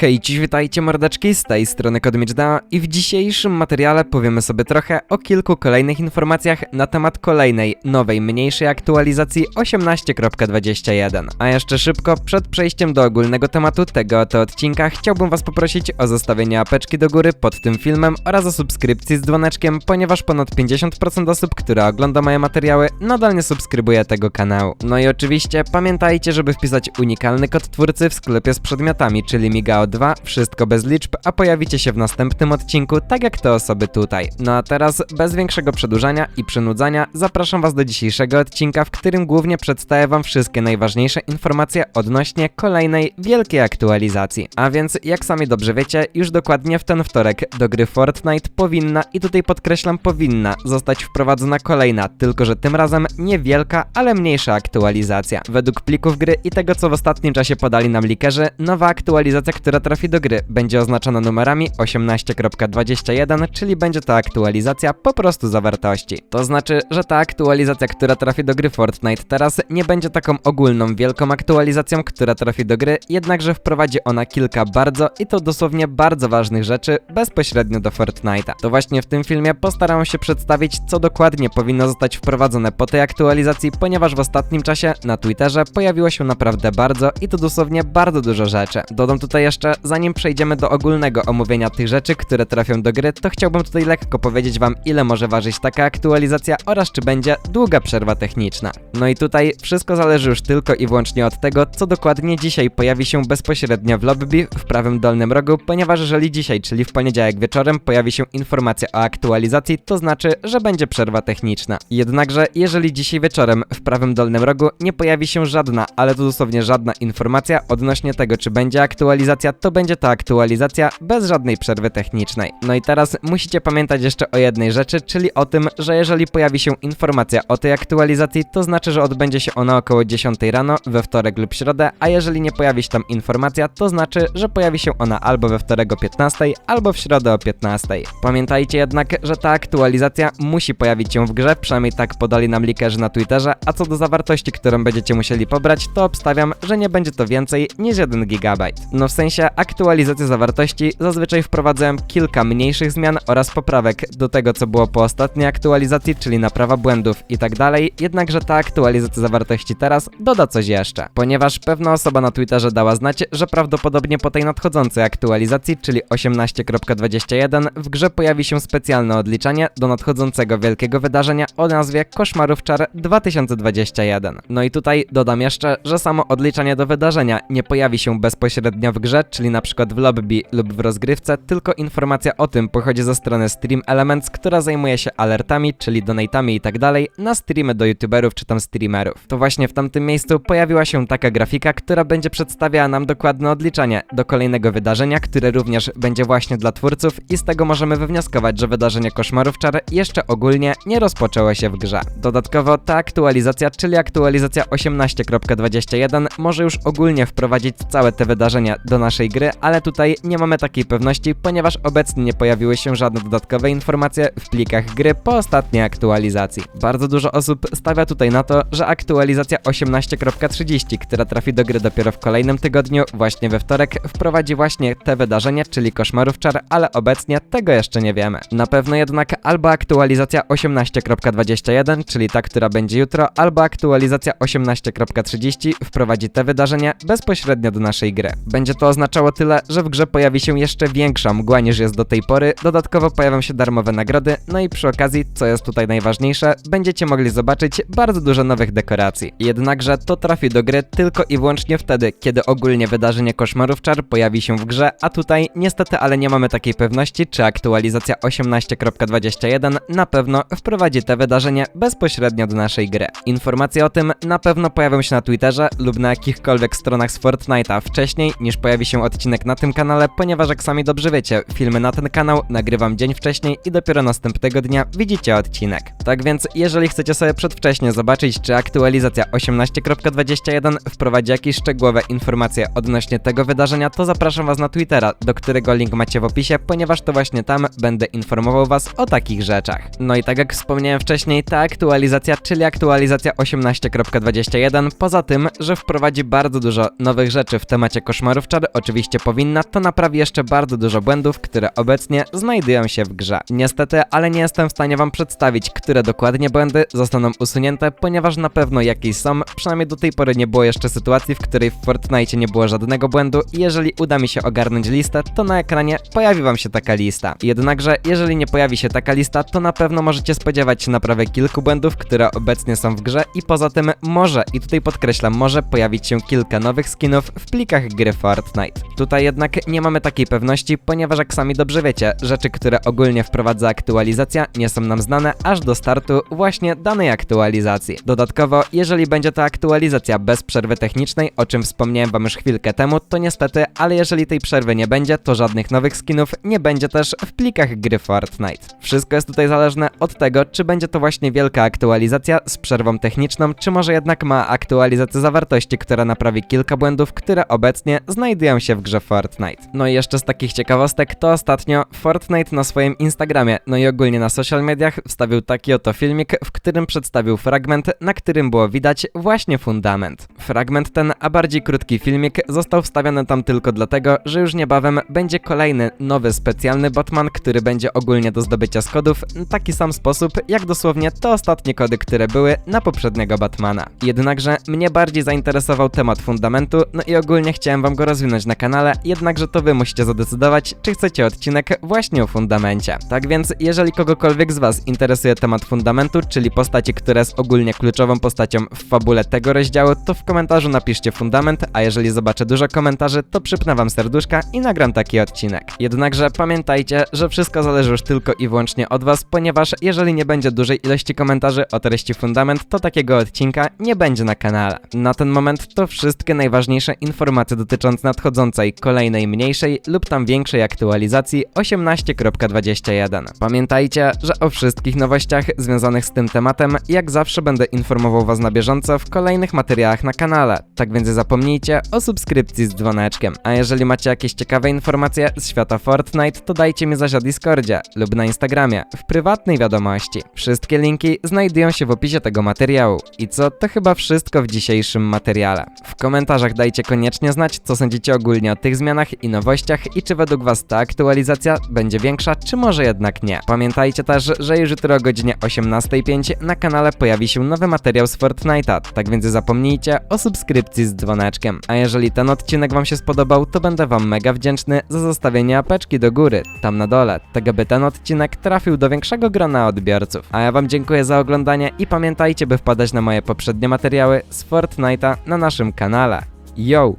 Hej, dziś witajcie mordeczki, z tej strony Kodmiczdao i w dzisiejszym materiale powiemy sobie trochę o kilku kolejnych informacjach na temat kolejnej, nowej, mniejszej aktualizacji 18.21. A jeszcze szybko, przed przejściem do ogólnego tematu tego oto odcinka, chciałbym was poprosić o zostawienie apeczki do góry pod tym filmem oraz o subskrypcji z dzwoneczkiem, ponieważ ponad 50% osób, które ogląda moje materiały, nadal nie subskrybuje tego kanału. No i oczywiście pamiętajcie, żeby wpisać unikalny kod twórcy w sklepie z przedmiotami, czyli Migao2, wszystko bez liczb, a pojawicie się w następnym odcinku, tak jak te osoby tutaj. No a teraz, bez większego przedłużania i przynudzania, zapraszam was do dzisiejszego odcinka, w którym głównie przedstawię wam wszystkie najważniejsze informacje odnośnie kolejnej wielkiej aktualizacji. A więc, jak sami dobrze wiecie, już dokładnie w ten wtorek do gry Fortnite powinna, i tutaj podkreślam powinna, zostać wprowadzona kolejna, tylko że tym razem niewielka, ale mniejsza aktualizacja. Według plików gry i tego, co w ostatnim czasie podali nam likerzy, nowa aktualizacja, która trafi do gry, będzie oznaczona numerami 18.21, czyli będzie to aktualizacja po prostu zawartości. To znaczy, że ta aktualizacja, która trafi do gry Fortnite teraz, nie będzie taką ogólną, wielką aktualizacją, która trafi do gry, jednakże wprowadzi ona kilka bardzo, i to dosłownie bardzo ważnych rzeczy bezpośrednio do Fortnite'a. To właśnie w tym filmie postaram się przedstawić, co dokładnie powinno zostać wprowadzone po tej aktualizacji, ponieważ w ostatnim czasie na Twitterze pojawiło się naprawdę bardzo i to dosłownie bardzo dużo rzeczy. Dodam tutaj jeszcze, zanim przejdziemy do ogólnego omówienia tych rzeczy, które trafią do gry, to chciałbym tutaj lekko powiedzieć wam, ile może ważyć taka aktualizacja oraz czy będzie długa przerwa techniczna. No i tutaj wszystko zależy już tylko i wyłącznie od tego, co dokładnie dzisiaj pojawi się bezpośrednio w lobby w prawym dolnym rogu, ponieważ jeżeli dzisiaj, czyli w poniedziałek wieczorem, pojawi się informacja o aktualizacji, to znaczy, że będzie przerwa techniczna. Jednakże, jeżeli dzisiaj wieczorem w prawym dolnym rogu nie pojawi się żadna, ale to dosłownie żadna informacja odnośnie tego, czy będzie aktualizacja, to będzie to aktualizacja bez żadnej przerwy technicznej. No i teraz musicie pamiętać jeszcze o jednej rzeczy, czyli o tym, że jeżeli pojawi się informacja o tej aktualizacji, to znaczy, że odbędzie się ona około 10 rano we wtorek lub środę, a jeżeli nie pojawi się tam informacja, to znaczy, że pojawi się ona albo we wtorek o 15, albo w środę o 15. Pamiętajcie jednak, że ta aktualizacja musi pojawić się w grze, przynajmniej tak podali nam likerzy na Twitterze, a co do zawartości, którą będziecie musieli pobrać, to obstawiam, że nie będzie to więcej niż 1 GB. No w sensie aktualizacji zawartości zazwyczaj wprowadzają kilka mniejszych zmian oraz poprawek do tego, co było po ostatniej aktualizacji, czyli naprawa błędów i tak dalej, jednakże ta aktualizacja zawartości teraz doda coś jeszcze, ponieważ pewna osoba na Twitterze dała znać, że prawdopodobnie po tej nadchodzącej aktualizacji, czyli 18.21, w grze pojawi się specjalne odliczanie do nadchodzącego wielkiego wydarzenia o nazwie Koszmarów Czar 2021. No i tutaj dodam jeszcze, że samo odliczanie do wydarzenia nie pojawi się bezpośrednio w grze, czyli na przykład w lobby lub w rozgrywce, tylko informacja o tym pochodzi ze strony Stream Elements, która zajmuje się alertami, czyli donatami i tak na streamy do youtuberów czy tam streamerów. To właśnie w tamtym miejscu pojawiła się taka grafika, która będzie przedstawiała nam dokładne odliczanie do kolejnego wydarzenia, które również będzie właśnie dla twórców i z tego możemy wywnioskować, że wydarzenie Koszmarów Czar jeszcze ogólnie nie rozpoczęło się w grze. Dodatkowo ta aktualizacja, czyli aktualizacja 18.21 może już ogólnie wprowadzić całe te wydarzenia do naszej gry, ale tutaj nie mamy takiej pewności, ponieważ obecnie nie pojawiły się żadne dodatkowe informacje w plikach gry po ostatniej aktualizacji. Bardzo dużo osób stawia tutaj na to, że aktualizacja 18.30, która trafi do gry dopiero w kolejnym tygodniu, właśnie we wtorek, wprowadzi właśnie te wydarzenia, czyli Koszmarów Czar, ale obecnie tego jeszcze nie wiemy. Na pewno jednak albo aktualizacja 18.21, czyli ta, która będzie jutro, albo aktualizacja 18.30 wprowadzi te wydarzenia bezpośrednio do naszej gry. Będzie to oznaczało tyle, że w grze pojawi się jeszcze większa mgła niż jest do tej pory, dodatkowo pojawią się darmowe nagrody, no i przy okazji, co jest tutaj najważniejsze, będziecie mogli zobaczyć bardzo dużo nowych dekoracji. Jednakże to trafi do gry tylko i wyłącznie wtedy, kiedy ogólnie wydarzenie Koszmarów Czar pojawi się w grze, a tutaj niestety ale nie mamy takiej pewności, czy aktualizacja 18.21 na pewno wprowadzi te wydarzenia bezpośrednio do naszej gry. Informacje o tym na pewno pojawią się na Twitterze lub na jakichkolwiek stronach z Fortnite'a wcześniej niż pojawi się odcinek na tym kanale, ponieważ jak sami dobrze wiecie, filmy na ten kanał nagrywam dzień wcześniej i dopiero następnego dnia widzicie odcinek. Tak więc, jeżeli chcecie sobie przedwcześnie zobaczyć, czy aktualizacja 18.21 wprowadzi jakieś szczegółowe informacje odnośnie tego wydarzenia, to zapraszam was na Twittera, do którego link macie w opisie, ponieważ to właśnie tam będę informował was o takich rzeczach. No i tak jak wspomniałem wcześniej, ta aktualizacja, czyli aktualizacja 18.21, poza tym, że wprowadzi bardzo dużo nowych rzeczy w temacie koszmarów czar, o oczywiście powinna, to naprawi jeszcze bardzo dużo błędów, które obecnie znajdują się w grze. Niestety, ale nie jestem w stanie wam przedstawić, które dokładnie błędy zostaną usunięte, ponieważ na pewno jakieś są, przynajmniej do tej pory nie było jeszcze sytuacji, w której w Fortnite nie było żadnego błędu i jeżeli uda mi się ogarnąć listę, to na ekranie pojawi wam się taka lista. Jednakże, jeżeli nie pojawi się taka lista, to na pewno możecie spodziewać się naprawy kilku błędów, które obecnie są w grze i poza tym może, i tutaj podkreślam, może pojawić się kilka nowych skinów w plikach gry Fortnite. Tutaj jednak nie mamy takiej pewności, ponieważ jak sami dobrze wiecie, rzeczy, które ogólnie wprowadza aktualizacja nie są nam znane aż do startu właśnie danej aktualizacji. Dodatkowo, jeżeli będzie to aktualizacja bez przerwy technicznej, o czym wspomniałem wam już chwilkę temu, to niestety, ale jeżeli tej przerwy nie będzie, to żadnych nowych skinów nie będzie też w plikach gry Fortnite. Wszystko jest tutaj zależne od tego, czy będzie to właśnie wielka aktualizacja z przerwą techniczną, czy może jednak ma aktualizację zawartości, która naprawi kilka błędów, które obecnie znajdują się w grze Fortnite. No i jeszcze z takich ciekawostek, to ostatnio Fortnite na swoim Instagramie, no i ogólnie na social mediach wstawił taki oto filmik, w którym przedstawił fragment, na którym było widać właśnie fundament. Fragment ten, a bardziej krótki filmik, został wstawiony tam tylko dlatego, że już niebawem będzie kolejny, nowy, specjalny Batman, który będzie ogólnie do zdobycia z kodów taki sam sposób, jak dosłownie te ostatnie kody, które były na poprzedniego Batmana. Jednakże mnie bardziej zainteresował temat fundamentu, no i ogólnie chciałem wam go rozwinąć na kanale, jednakże to wy musicie zadecydować, czy chcecie odcinek właśnie o fundamencie. Tak więc, jeżeli kogokolwiek z was interesuje temat fundamentu, czyli postaci, która jest ogólnie kluczową postacią w fabule tego rozdziału, to w komentarzu napiszcie fundament, a jeżeli zobaczę dużo komentarzy, to przypnę wam serduszka i nagram taki odcinek. Jednakże pamiętajcie, że wszystko zależy już tylko i wyłącznie od was, ponieważ jeżeli nie będzie dużej ilości komentarzy o treści fundament, to takiego odcinka nie będzie na kanale. Na ten moment to wszystkie najważniejsze informacje dotyczące nadchodzącej, kolejnej mniejszej lub tam większej aktualizacji 18.21. Pamiętajcie, że o wszystkich nowościach związanych z tym tematem, jak zawsze będę informował was na bieżąco w kolejnych materiałach na kanale, tak więc zapomnijcie o subskrypcji z dzwoneczkiem. A jeżeli macie jakieś ciekawe informacje z świata Fortnite, to dajcie mi zaś na Discordzie lub na Instagramie, w prywatnej wiadomości. Wszystkie linki znajdują się w opisie tego materiału. I co, to chyba wszystko w dzisiejszym materiale. W komentarzach dajcie koniecznie znać, co sądzicie ogólnie o tych zmianach i nowościach i czy według was ta aktualizacja będzie większa, czy może jednak nie. Pamiętajcie też, że już jutro o godzinie 18.05 na kanale pojawi się nowy materiał z Fortnite'a, tak więc zapomnijcie o subskrypcji z dzwoneczkiem. A jeżeli ten odcinek wam się spodobał, to będę wam mega wdzięczny za zostawienie apeczki do góry, tam na dole, tak aby ten odcinek trafił do większego grona odbiorców. A ja wam dziękuję za oglądanie i pamiętajcie, by wpadać na moje poprzednie materiały z Fortnite'a na naszym kanale. Yo!